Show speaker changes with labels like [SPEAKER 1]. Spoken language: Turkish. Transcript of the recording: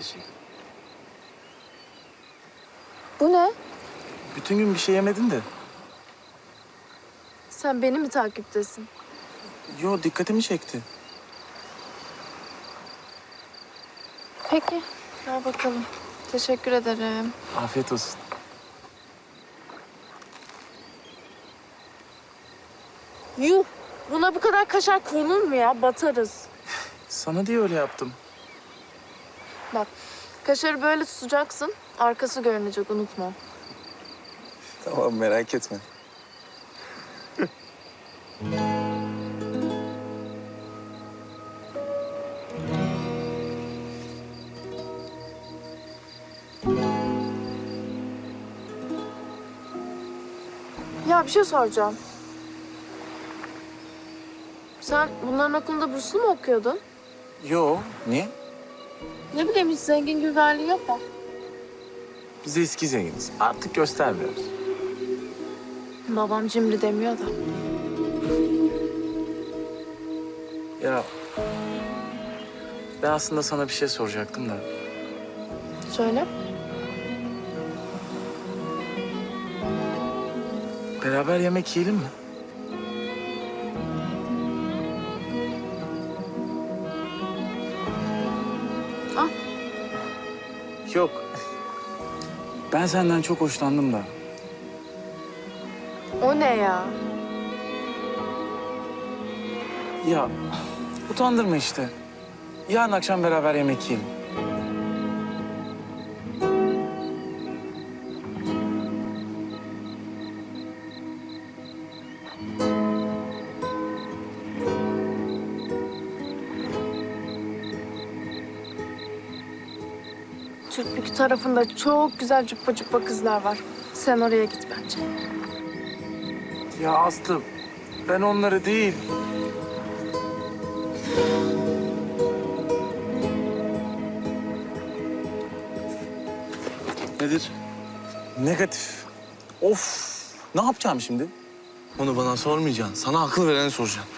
[SPEAKER 1] için.
[SPEAKER 2] Bu ne?
[SPEAKER 3] Bütün gün bir şey yemedin de.
[SPEAKER 2] Sen beni mi takiptesin?
[SPEAKER 3] Yo dikkatimi çekti.
[SPEAKER 2] Peki. Ver bakalım. Teşekkür ederim.
[SPEAKER 3] Afiyet olsun.
[SPEAKER 2] Yuh! Buna bu kadar kaşar konur mu ya? Batarız.
[SPEAKER 3] Sana diye öyle yaptım.
[SPEAKER 2] Bak, kaşarı böyle tutacaksın. Arkası görünecek, unutma.
[SPEAKER 3] Tamam merak etme.
[SPEAKER 2] Ya bir şey soracağım. Sen bunların okulunda burslu mu okuyordun?
[SPEAKER 3] Yo niye?
[SPEAKER 2] Ne bileyim hiç zengin güvenliği yok mu?
[SPEAKER 3] Biz eski zenginiz. Artık göstermiyoruz.
[SPEAKER 2] Babam cimri demiyor da.
[SPEAKER 3] Ya ben aslında sana bir şey soracaktım da.
[SPEAKER 2] Söyle.
[SPEAKER 3] Beraber yemek yiyelim mi? Yok. Ben senden çok hoşlandım da.
[SPEAKER 2] O ne ya?
[SPEAKER 3] Ya utandırma işte. Yarın akşam beraber yemek yiyelim.
[SPEAKER 2] Türkbükü tarafında çok güzel cuppa cuppa kızlar var. Sen oraya git bence.
[SPEAKER 3] Ya Aslı ben onları değil.
[SPEAKER 1] Nedir?
[SPEAKER 3] Negatif. Of. Ne yapacağım şimdi?
[SPEAKER 1] Onu bana sormayacaksın. Sana akıl vereni soracaksın.